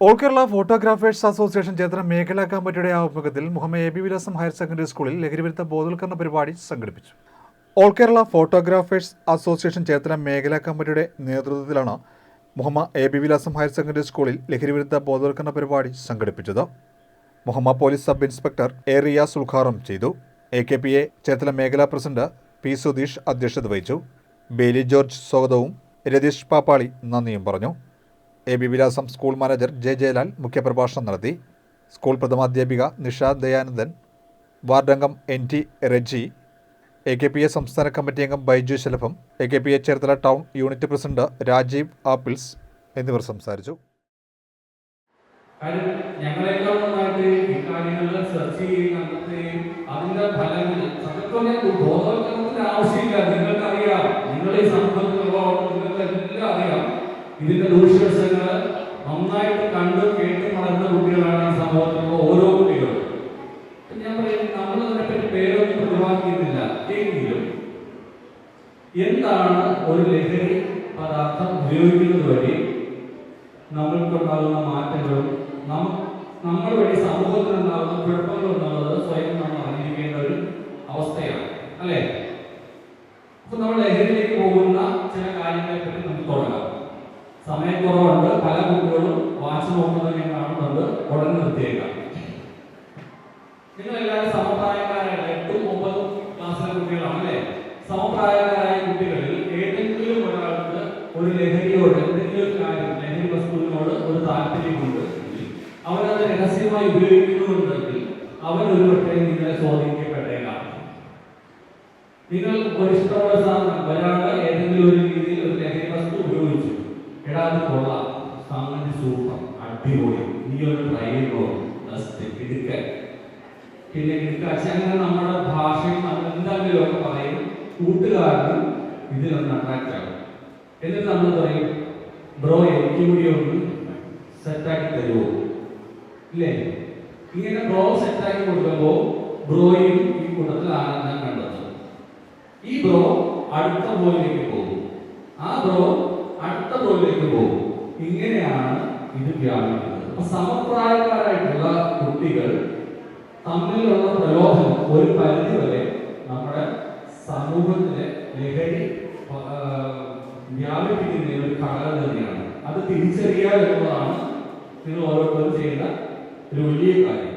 All Kerala photographers association Chethana മേഖലാ കമ്മിറ്റിയുടെ ആഭിമുഖ്യത്തിൽ Muhammad A. B. Vilasam higher secondary സ്കൂളിൽ ലഹരിവിരുദ്ധ ബോധവൽക്കരണ പരിപാടി സംഘടിപ്പിച്ചു. All Kerala photographers association Chethana മേഖലാ കമ്മിറ്റിയുടെ നേതൃത്വത്തിലാണ് Muhammad A. B. Vilasam higher secondary സ്കൂളിൽ ലഹരിവിരുദ്ധ ബോധവൽക്കരണ പരിപാടി സംഘടിപ്പിച്ചത്. Muhammad police sub inspector A. Riyas ഉദ്ഘാടനം ചെയ്തു. A. K. P. A. Cherthala മേഖലാ പ്രസിഡന്റ് പി. സുധീഷ് അധ്യക്ഷത വഹിച്ചു. ബേലി ജോർജ് സ്വാഗതവും രതീഷ് പാപ്പാളി നന്ദിയും പറഞ്ഞു. A B Vilasam school manager J Jayalal മുഖ്യപ്രഭാഷണം നടത്തി. സ്കൂൾ പ്രഥമാധ്യാപിക Nisha Dayanandan വാർഡംഗം N T Reji A K P A സംസ്ഥാന കമ്മിറ്റി അംഗം Baiju Shalabham A K P A Cherthala town unit president Rajeev apples എന്നിവർ സംസാരിച്ചു. ഞങ്ങളെക്കാൾ ഇതിന്റെ ദൂഷ്യവശങ്ങൾ നന്നായിട്ട് കണ്ട് കേട്ട് വളർന്ന കുട്ടികളാണ് ഈ സമൂഹത്തിലുള്ള ഓരോ കുട്ടികളും. ഞാൻ പറയും നമ്മൾ അതിനെപ്പറ്റി പേരൊന്നും ഒഴിവാക്കിയിട്ടില്ല. എങ്കിലും എന്താണ് ഒരു ലഹരി പദാർത്ഥം ഉപയോഗിക്കുന്നത് വഴി നമ്മൾക്കുണ്ടാകുന്ന മാറ്റങ്ങളും നമ്മൾ വഴി സമൂഹത്തിനുണ്ടാകുന്ന കുഴപ്പങ്ങൾ എന്നുള്ളത് സ്വയം നമ്മൾ അറിഞ്ഞിരിക്കേണ്ട ഒരു അവസ്ഥയാണ്. അല്ലേ? അപ്പൊ നമ്മൾ ലഹരിയിലേക്ക് പോകുന്ന ചില കാര്യങ്ങളെ പറ്റി നമുക്ക് തുടങ്ങാം. സമയക്കുറവുണ്ട് പല കുട്ടികളും വാച്ച് നോക്കുന്നത് ഞാൻ കാണുന്നുണ്ട് ഉടനെ നിർത്തിയേക്കാം. നിങ്ങൾ എല്ലാവരും സമപ്രായക്കാരായ എട്ടും ഒമ്പതും ക്ലാസ്സിലെ കുട്ടികളാണ് സമപ്രായക്കാരായ കുട്ടികളിൽ ഏതെങ്കിലും ഒരാൾക്ക് ഒരു ലഹരിയോട് എന്തെങ്കിലും കാര്യം ലഹരി വസ്തുവിനോട് ഒരു താല്പര്യമുണ്ട്. അവരത് രഹസ്യമായി ഉപയോഗിക്കുന്നുണ്ടെങ്കിൽ അവൻ ഒരു പക്ഷേ നിങ്ങളെ സ്വാധീനിക്കപ്പെട്ടേക്കാം. നിങ്ങൾ ഒരു സാധനം ഒരാൾ ഏതെങ്കിലും ഒരു അത് കൊള്ളാം. സംഗതി സൂപ്പർ. അടിപൊളി. നീ ഒന്ന് ട്രൈ ചെയ്തോ ഇടുക്കൻ പിന്നെ ഇടുക്കാച്ച അങ്ങനെ നമ്മുടെ ഭാഷയും നമ്മൾ എന്തെങ്കിലും ഒക്കെ പറയും. കൂട്ടുകാരനും ഇതിലൊന്ന് അട്രാക്റ്റ് ആകും എന്നിട്ട് നമ്മൾ പറയും ബ്രോ എനിക്ക് കൂടി ഒന്ന് സെറ്റാക്കി തരുമോ ഇല്ലേ? ഇങ്ങനെ ബ്രോ സെറ്റാക്കി കൊടുക്കുമ്പോൾ ബ്രോയും ഈ കൂട്ടത്തിൽ ആനന്ദം കണ്ടെത്തും. ഈ ബ്രോ അടുത്ത ബോയിലേക്ക് പോകും. ആ ബ്രോ അടുത്ത തോലിലേക്ക് പോകും. ഇങ്ങനെയാണ് ഇത് വ്യാപിക്കുന്നത്. അപ്പൊ സമപ്രായക്കാരായിട്ടുള്ള കുട്ടികൾ തമ്മിലുള്ള പ്രലോഭനം ഒരു പരിധി വരെ നമ്മുടെ സമൂഹത്തിലെ ലഹരി വ്യാപിപ്പിക്കുന്ന ഒരു ഘടകം തന്നെയാണ്. അത് തിരിച്ചറിയുക എന്നുള്ളതാണ് നിങ്ങൾ ഓരോരുത്തരും ചെയ്യുന്ന ഒരു വലിയ കാര്യം.